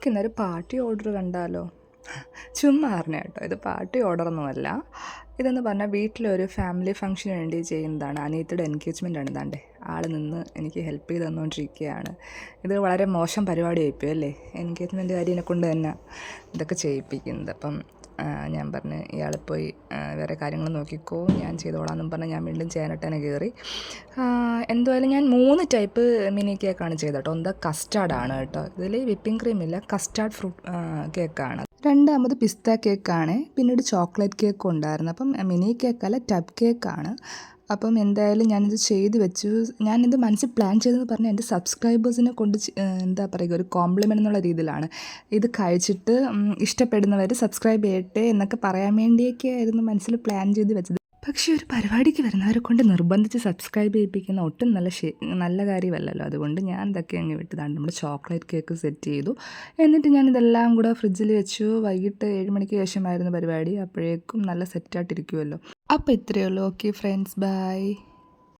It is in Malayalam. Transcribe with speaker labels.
Speaker 1: നമുക്കിന്നൊരു പാർട്ടി ഓർഡർ കണ്ടാലോ? ചുമ്മാ അറിഞ്ഞ കേട്ടോ. ഇത് പാർട്ടി ഓർഡറൊന്നുമല്ല. ഇതെന്ന് പറഞ്ഞാൽ വീട്ടിലൊരു ഫാമിലി ഫംഗ്ഷന് വേണ്ടി ചെയ്യുന്നതാണ്. അനിയത്തിയുടെ എൻഗേജ്മെന്റ് ആണ്. ഇതാണ്ടേ. ആൾ നിന്ന് എനിക്ക് ഹെൽപ്പ് ചെയ്ത് തന്നുകൊണ്ടിരിക്കുകയാണ് ഇത് വളരെ മോശം പരിപാടി ആയിപ്പോയി അല്ലേ എൻഗേജ്മെന്റ് കാര്യനെ കൊണ്ട് തന്നെ ഇതൊക്കെ ചെയ്യിപ്പിക്കുന്നത്. അപ്പം ഞാൻ പറഞ്ഞ് ഇയാൾ പോയി വേറെ കാര്യങ്ങൾ നോക്കിക്കോ ഞാൻ ചെയ്തോളാം എന്നും പറഞ്ഞ് ഞാൻ വീണ്ടും ചെയ്യാനായിട്ട് കയറി എന്തായാലും ഞാൻ മൂന്ന് ടൈപ്പ് മിനി കേക്കാണ് ചെയ്തത് കേട്ടോ ഒന്ന് കസ്റ്റാർഡാണ് കേട്ടോ. ഇതിൽ വിപ്പിംഗ് ക്രീം ഇല്ല കസ്റ്റാർഡ് ഫ്രൂട്ട് കേക്കാണ്. രണ്ടാമത് പിസ്ത കേക്കാണ്. പിന്നീട് ചോക്ലേറ്റ് കേക്ക് ഉണ്ടായിരുന്നു. അപ്പം മിനി കേക്കല്ല ടബ് കേക്കാണ്. അപ്പം എന്തായാലും ഞാനിത് ചെയ്ത് വെച്ചു. ഞാനിത് മനസ്സിൽ പ്ലാൻ ചെയ്തെന്ന് പറഞ്ഞാൽ എന്റെ സബ്സ്ക്രൈബേഴ്സിനെ കൊണ്ട് എന്താ പറയുക ഒരു കോംപ്ലിമെന്റ് എന്നുള്ള രീതിയിലാണ്. ഇത് കഴിച്ചിട്ട് ഇഷ്ടപ്പെടുന്നവർ സബ്സ്ക്രൈബ് ചെയ്യട്ടെ എന്നൊക്കെ പറയാൻ വേണ്ടിയൊക്കെ ആയിരുന്നു മനസ്സിൽ പ്ലാൻ ചെയ്ത് വെച്ചത്. പക്ഷേ ഒരു പരിപാടിക്ക് വരുന്നവരെ കൊണ്ട് നിർബന്ധിച്ച് സബ്സ്ക്രൈബ് ചെയ്യിപ്പിക്കുന്ന ഒട്ടും നല്ല ശേ നല്ല കാര്യമല്ലല്ലോ. അതുകൊണ്ട് ഞാൻ ഇതൊക്കെ അങ്ങ് വിട്ടതാണ് നമ്മൾ ചോക്ലേറ്റ് കേക്ക് സെറ്റ് ചെയ്തു. എന്നിട്ട് ഞാൻ ഇതെല്ലാം കൂടെ ഫ്രിഡ്ജിൽ വെച്ചു. വൈകിട്ട് ഏഴ് മണിക്ക് ശേഷമായിരുന്നു പരിപാടി. അപ്പോഴേക്കും നല്ല സെറ്റായിട്ടിരിക്കുമല്ലോ അപ്പോൾ ഇത്രയേ ഉള്ളൂ. Okay friends bye